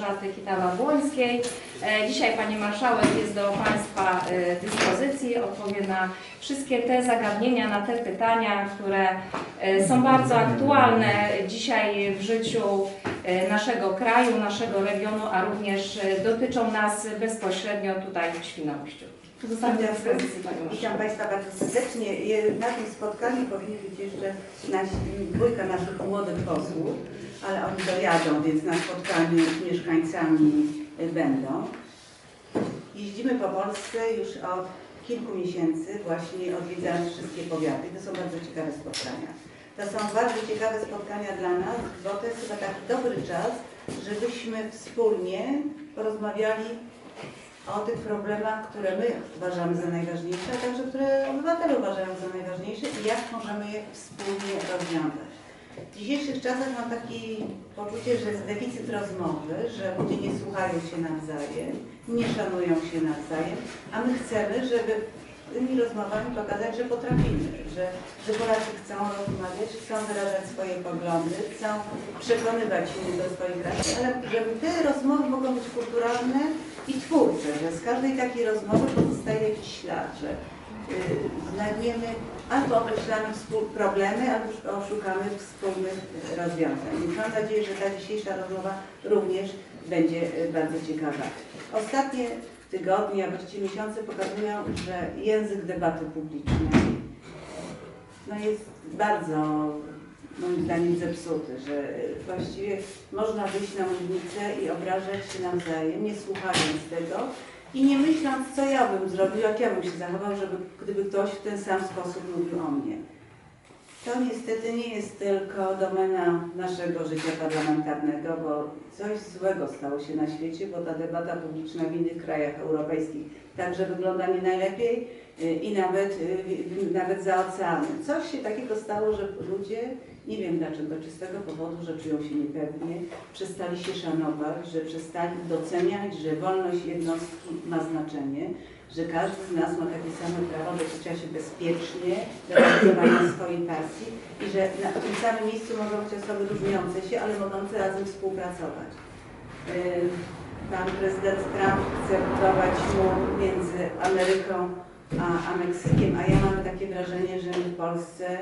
Małgorzaty Kitawa-Błońskiej. E, Dzisiaj Pani Marszałek jest do Państwa e, dyspozycji, odpowie na wszystkie te zagadnienia, na te pytania, które e, są bardzo aktualne dzisiaj w życiu naszego kraju, naszego regionu, a również dotyczą nas bezpośrednio tutaj w Świnoujściu. Dyspozycji Pani Witam. Państwa bardzo serdecznie. Na tym spotkaniu powinni być jeszcze nasi, dwójka naszych młodych posłów, ale oni dojadą, więc na spotkaniu z mieszkańcami będą. Jeździmy po Polsce już od kilku miesięcy, właśnie odwiedzając wszystkie powiaty. To są bardzo ciekawe spotkania. To są bardzo ciekawe spotkania dla nas, bo to jest chyba taki dobry czas, żebyśmy wspólnie porozmawiali o tych problemach, które my uważamy za najważniejsze, a także które obywatele uważają za najważniejsze i jak możemy je wspólnie rozwiązać. W dzisiejszych czasach mam takie poczucie, że jest deficyt rozmowy, że ludzie nie słuchają się nawzajem, nie szanują się nawzajem, a my chcemy, żeby tymi rozmowami pokazać, że potrafimy, że, że Polacy chcą rozmawiać, chcą wyrażać swoje poglądy, chcą przekonywać innych do swoich racji, ale żeby te rozmowy mogą być kulturalne i twórcze, że z każdej takiej rozmowy pozostaje jakiś ślad, że yy, znajdujemy albo określamy problemy, albo szukamy wspólnych rozwiązań. Więc mam nadzieję, że ta dzisiejsza rozmowa również będzie yy, bardzo ciekawa. Ostatnie tygodnie, a właściwie miesiące pokazują, że język debaty publicznej no jest bardzo moim zdaniem zepsuty, że właściwie można wyjść na mównicę i obrażać się nawzajem, nie słuchając tego i nie myśląc, co ja bym zrobił, jak ja bym się zachował, żeby, gdyby ktoś w ten sam sposób mówił o mnie. To niestety nie jest tylko domena naszego życia parlamentarnego, bo coś złego stało się na świecie, bo ta debata publiczna w innych krajach europejskich także wygląda nie najlepiej y, i nawet, y, nawet za oceanem. Coś się takiego stało, że ludzie, nie wiem dlaczego, czy z tego powodu, że czują się niepewnie, przestali się szanować, że przestali doceniać, że wolność jednostki ma znaczenie, że każdy z nas ma takie same prawo do czucia się bezpiecznie, do realizowania swojej pasji i że na tym samym miejscu mogą być osoby różniące się, ale mogące razem współpracować. Yy, Pan prezydent Trump chce budować mur między Ameryką a, a Meksykiem, a ja mam takie wrażenie, że w Polsce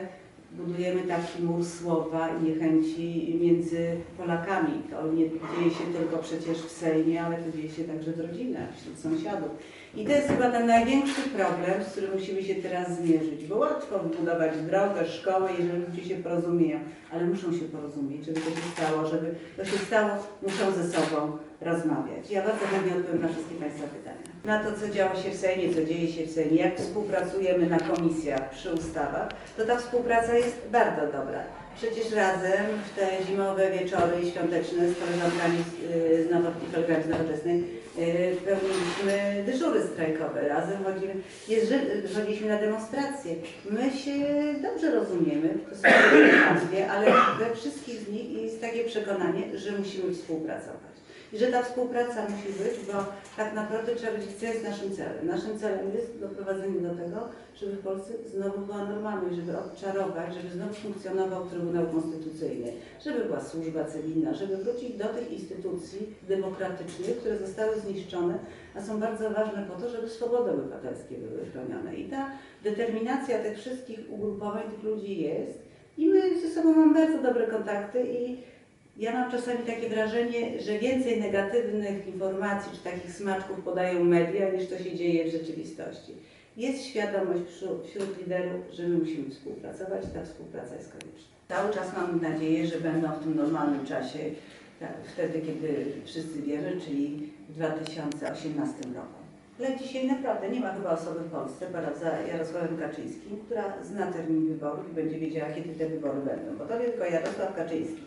budujemy taki mur słowa i niechęci między Polakami. To nie dzieje się tylko przecież w Sejmie, ale to dzieje się także w rodzinach, wśród sąsiadów. I to jest chyba ten największy problem, z którym musimy się teraz zmierzyć, bo łatwo wybudować drogę, szkołę, jeżeli ludzie się porozumieją, ale muszą się porozumieć, żeby to się stało, żeby to się stało, muszą ze sobą rozmawiać. Ja bardzo chętnie odpowiem na wszystkie Państwa pytania. Na to, co działo się w Sejmie, co dzieje się w Sejmie, jak współpracujemy na komisjach, przy ustawach, to ta współpraca jest bardzo dobra. Przecież razem w te zimowe wieczory świąteczne z koleżankami z, y, z, nowo, i kolegami z Nowoczesnej y, pełniliśmy dyżury strajkowe. Razem chodzimy, chodziliśmy na demonstracje. My się dobrze rozumiemy, to są ale we wszystkich z nich jest takie przekonanie, że musimy współpracować. I że ta współpraca musi być, bo tak naprawdę trzeba wiedzieć, co jest naszym celem. Naszym celem jest doprowadzenie do tego, żeby w Polsce znowu była normalność, żeby odczarować, żeby znowu funkcjonował Trybunał Konstytucyjny, żeby była służba cywilna, żeby wrócić do tych instytucji demokratycznych, które zostały zniszczone, a są bardzo ważne po to, żeby swobody obywatelskie były chronione. I ta determinacja tych wszystkich ugrupowań, tych ludzi jest i my ze sobą mamy bardzo dobre kontakty i ja mam czasami takie wrażenie, że więcej negatywnych informacji czy takich smaczków podają media, niż to się dzieje w rzeczywistości. Jest świadomość wśród, wśród liderów, że my musimy współpracować i ta współpraca jest konieczna. Cały czas mam nadzieję, że będą w tym normalnym czasie, tak, wtedy kiedy wszyscy wiemy, czyli w 2018 roku. Ale dzisiaj naprawdę nie ma chyba osoby w Polsce poza Jarosławem Kaczyńskim, która zna termin wyborów i będzie wiedziała, kiedy te wybory będą. Bo to wie tylko Jarosław Kaczyński.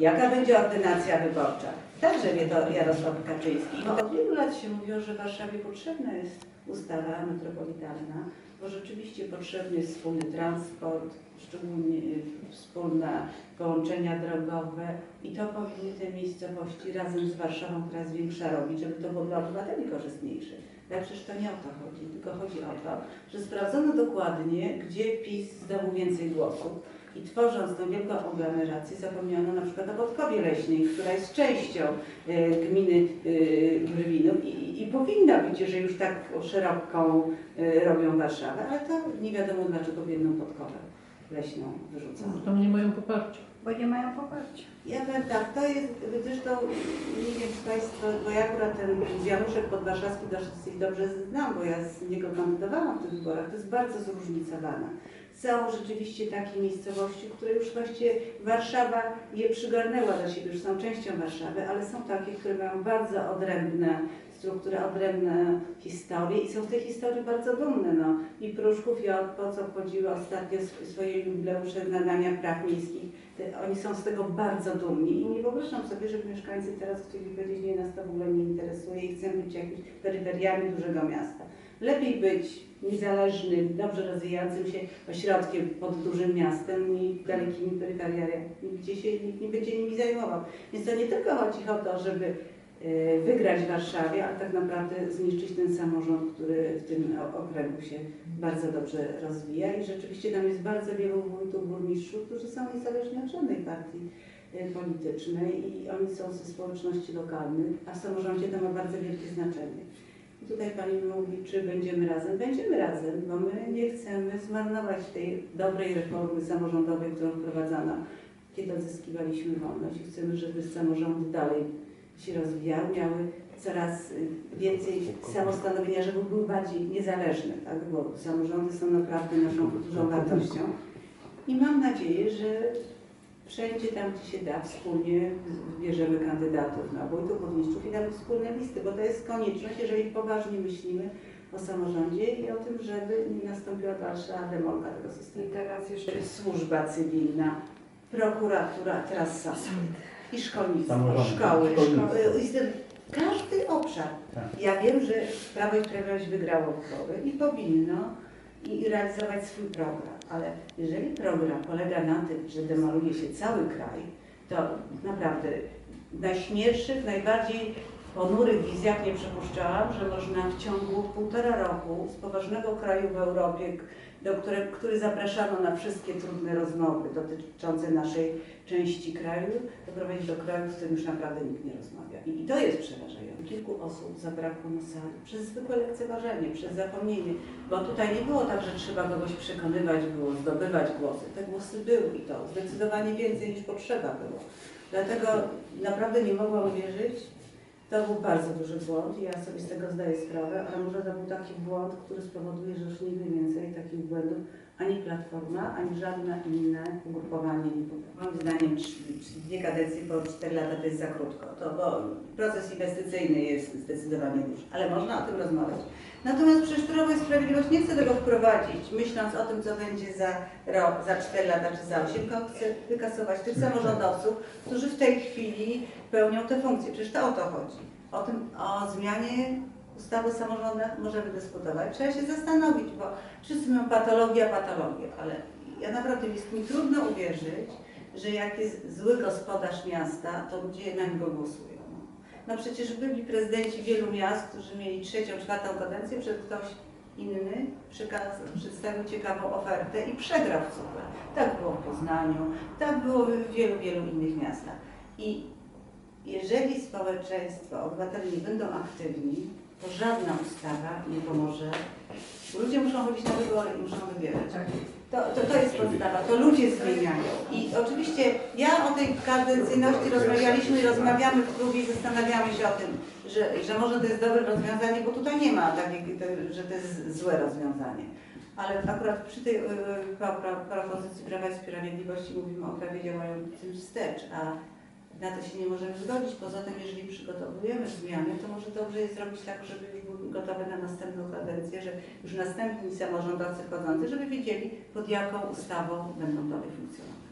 Jaka będzie ordynacja wyborcza? Także wie to Jarosław Kaczyński. Bo od wielu lat się mówiło, że Warszawie potrzebna jest ustawa metropolitalna, bo rzeczywiście potrzebny jest wspólny transport, szczególnie y, wspólne połączenia drogowe i to powinny te miejscowości razem z Warszawą, jest większa, robić, żeby to było dla obywateli korzystniejsze. Ale przecież to nie o to chodzi, tylko chodzi o to, że sprawdzono dokładnie, gdzie PiS zdobył więcej głosów, I tworząc tą wielką aglomerację zapomniano na przykład o Podkowie Leśnej, która jest częścią e, gminy e, Brwinów i, i powinna być, jeżeli już tak szeroką e, robią Warszawę, ale to nie wiadomo dlaczego w jedną Podkowę Leśną wyrzucono. Tam nie mają poparcia. Bo nie mają poparcia. Ja powiem tak, to jest zresztą, nie wiem czy Państwo, bo ja akurat ten Januszek Podwarszawski dosyć dobrze znam, bo ja z niego kandydowałam w tych wyborach, to jest bardzo zróżnicowana. Są rzeczywiście takie miejscowości, które już właściwie Warszawa je przygarnęła do siebie, już są częścią Warszawy, ale są takie, które mają bardzo odrębne struktury, odrębne historie i są z tej historii bardzo dumne. No. I Pruszków i Otpo, co obchodziły ostatnio sw- swoje jubileusze nadania praw miejskich, oni są z tego bardzo dumni i nie wyobrażam sobie, żeby mieszkańcy teraz chcieli powiedzieć, nie, nas to w ogóle nie interesuje i chcemy być jakimiś peryferiami dużego miasta. Lepiej być niezależnym, dobrze rozwijającym się ośrodkiem pod dużym miastem i dalekimi peryferiami, gdzie się nikt nie będzie nimi zajmował. Więc to nie tylko chodzi o to, żeby e, wygrać w Warszawie, ale tak naprawdę zniszczyć ten samorząd, który w tym okręgu się bardzo dobrze rozwija i rzeczywiście tam jest bardzo wielu wójtów, burmistrzów, którzy są niezależni od żadnej partii e, politycznej i oni są ze społeczności lokalnych, a w samorządzie to ma bardzo wielkie znaczenie. I tutaj Pani mówi, czy będziemy razem? Będziemy razem, bo my nie chcemy zmarnować tej dobrej reformy samorządowej, którą wprowadzano, kiedy odzyskiwaliśmy wolność i chcemy, żeby samorządy dalej się rozwijały, miały coraz y, więcej samostanowienia, żeby były bardziej niezależne, tak? bo samorządy są naprawdę naszą dużą wartością. I mam nadzieję, że wszędzie tam, gdzie się da, wspólnie wybierzemy kandydatów na wójtów, burmistrzów i damy wspólne listy, bo to jest konieczność, jeżeli poważnie myślimy o samorządzie i o tym, żeby nie nastąpiła dalsza demolka tego systemu. I teraz jeszcze Służba cywilna, prokuratura, teraz sąd i szkolnictwo, Samorządy, szkoły, szkoły, każdy obszar. Tak. Ja wiem, że Prawo i Sprawiedliwość wygrało wybory i powinno i, realizować swój program, ale jeżeli program polega na tym, że demoluje się cały kraj, to naprawdę w najśmielszych, najbardziej ponurych wizjach nie przypuszczałam, że można w ciągu półtora roku z poważnego kraju w Europie, do które, który zapraszano na wszystkie trudne rozmowy dotyczące naszej części kraju, doprowadzić do kraju, z którym już naprawdę nikt nie rozmawia. I, i to jest przerażające. Kilku osób zabrakło na sali przez zwykłe lekceważenie, przez zapomnienie, bo tutaj nie było tak, że trzeba kogoś przekonywać było, zdobywać głosy. Te głosy były i to zdecydowanie więcej niż potrzeba było. Dlatego naprawdę nie mogłam uwierzyć, to był bardzo duży błąd i ja sobie z tego zdaję sprawę, ale może to był taki błąd, który spowoduje, że już nigdy więcej takich błędów ani Platforma, ani żadne inne ugrupowanie nie popełni. Moim zdaniem dwie kadencje po 4 lata to jest za krótko, to, bo proces inwestycyjny jest zdecydowanie duży, ale można o tym rozmawiać. Natomiast przecież Prawo i Sprawiedliwość nie chce tego wprowadzić, myśląc o tym, co będzie za rok, za 4 lata czy za 8, tylko chce wykasować tych samorządowców, którzy w tej chwili pełnią te funkcje. Przecież to o to chodzi. O tym, o zmianie ustawy o samorządach możemy dyskutować. Trzeba się zastanowić, bo wszyscy mówią patologia, patologia, ale ja naprawdę jest mi trudno uwierzyć, że jak jest zły gospodarz miasta, to ludzie na niego głosują. No przecież byli prezydenci wielu miast, którzy mieli trzecią, czwartą kadencję, przed ktoś inny przekazał, przedstawił ciekawą ofertę i przegrał w super. Tak było w Poznaniu, tak było w wielu, wielu innych miastach. I jeżeli społeczeństwo, obywatele nie będą aktywni, to żadna ustawa nie pomoże. Ludzie muszą chodzić na wybory i muszą wybierać. To, to, to jest podstawa, to ludzie zmieniają. I oczywiście ja o tej kadencyjności rozmawialiśmy i rozmawiamy w klubie i zastanawiamy się o tym, że, że może to jest dobre rozwiązanie, bo tutaj nie ma takiego, że to jest złe rozwiązanie. Ale akurat przy tej y, pro- propozycji Prawa i Sprawiedliwości mówimy o prawie działającym wstecz, a na to się nie możemy zgodzić. Poza tym, jeżeli przygotowujemy zmiany, to może dobrze jest zrobić tak, żeby już były gotowe na następną kadencję, że już następni samorządowcy wchodzący, żeby wiedzieli, pod jaką ustawą będą dalej funkcjonować.